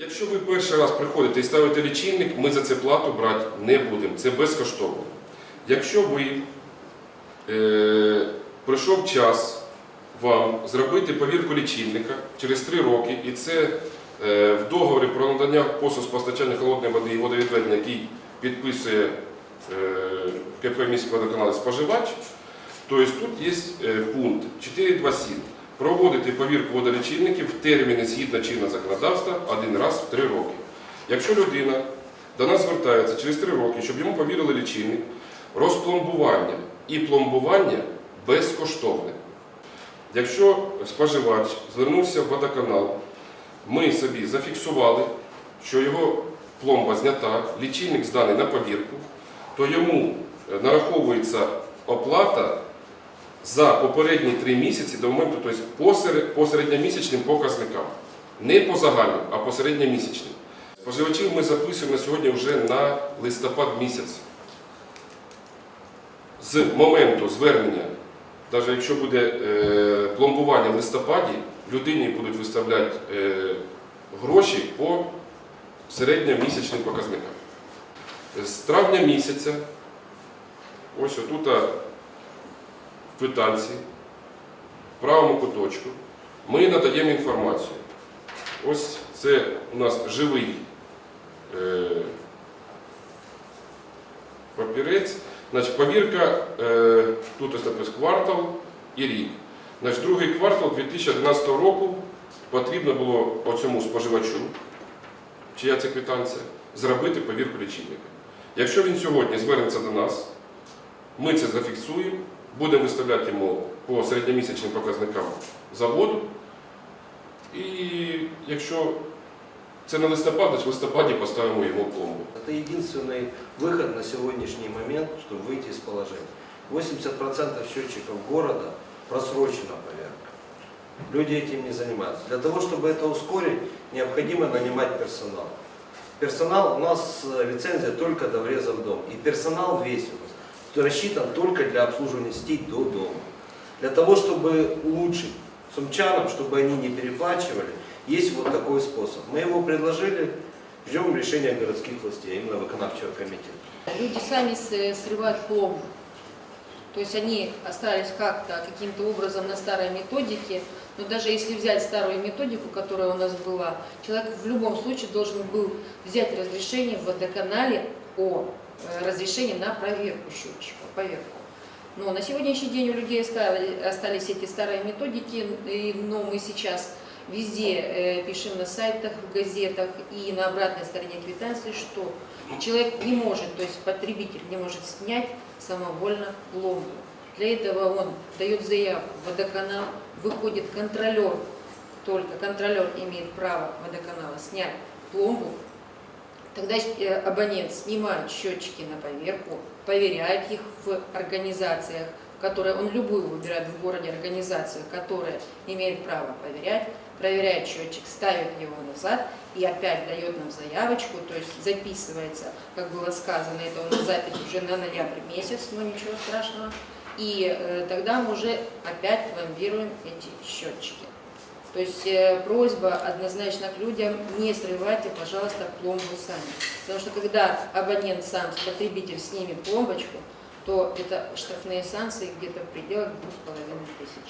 Якщо ви перший раз приходите і ставите лічильник, ми за це плату брати не будемо. Це безкоштовно. Якщо ви е, прийшов час вам зробити повірку лічильника через 3 роки, і це е, в договорі про надання послуг з постачання холодної води і водовідведення, який підписує е, КП міськводоканал споживач, то тут є е, пункт 4.2.7. Проводити повірку водолічильників в терміни згідно чинного законодавства один раз в три роки. Якщо людина до нас звертається через три роки, щоб йому повірили лічильник, розпломбування і пломбування безкоштовне. Якщо споживач звернувся в водоканал, ми собі зафіксували, що його пломба знята, лічильник зданий на повірку, то йому е, нараховується оплата за попередні три місяці до моменту, тобто по, серед- середньомісячним показникам. Не по загальним, а по середньомісячним. Споживачів ми записуємо сьогодні вже на листопад місяць. З моменту звернення, навіть якщо буде е, пломбування в листопаді, людині будуть виставляти е, гроші по середньомісячним показникам. З травня місяця, ось отут квитанції, в правому куточку, ми надаємо інформацію. Ось це у нас живий е, папірець. Значить, повірка, е, тут ось написано квартал і рік. Значить, другий квартал 2011 року потрібно було оцьому споживачу, чия це квитанція, зробити повірку лічильника. Якщо він сьогодні звернеться до нас, ми це зафіксуємо, будемо виставляти йому по середньомісячним показникам заводу. І якщо це на листопад, значить в листопаді поставимо йому пломбу. Это единственный выход на сегодняшний момент, чтобы выйти из положения. 80% счетчиков города просрочена поверка. Люди этим не занимаются. Для того, чтобы это ускорить, необходимо нанимать персонал. Персонал у нас э, лицензия только до вреза в дом. И персонал весь у нас рассчитан только для обслуживания сетей до дома. Для того, чтобы улучшить сумчанам, чтобы они не переплачивали, есть вот такой способ. Мы его предложили, ждем решения городских властей, а именно выkonавчего комитета. Люди сами срывают пломбу. То есть они остались как-то, каким-то образом на старой методике. Но даже если взять старую методику, которая у нас была, человек в любом случае должен был взять разрешение в водоканале о э, разрешении на проверку счетчика, поверку. Но на сегодняшний день у людей остали- остались эти старые методики, но мы сейчас везде э, пишем на сайтах, в газетах и на обратной стороне квитанции, что человек не может, то есть потребитель не может снять самовольно пломбу. Для этого он дает заявку в водоканал, выходит контролер, только контролер имеет право водоканала снять пломбу, Тогда э, абонент снимает счетчики на поверку, проверяет их в организациях, которые он любую выбирает в городе организацию, которая имеет право проверять, проверяет счетчик, ставит его назад и опять дает нам заявочку, то есть записывается, как было сказано, это у нас запись уже на ноябрь месяц, но ничего страшного. И э, тогда мы уже опять пломбируем эти счетчики. То есть э, просьба однозначно к людям, не срывайте, пожалуйста, пломбу сами. Потому что когда абонент сам, потребитель снимет пломбочку, то это штрафные санкции где-то в пределах двух с половиной тысяч.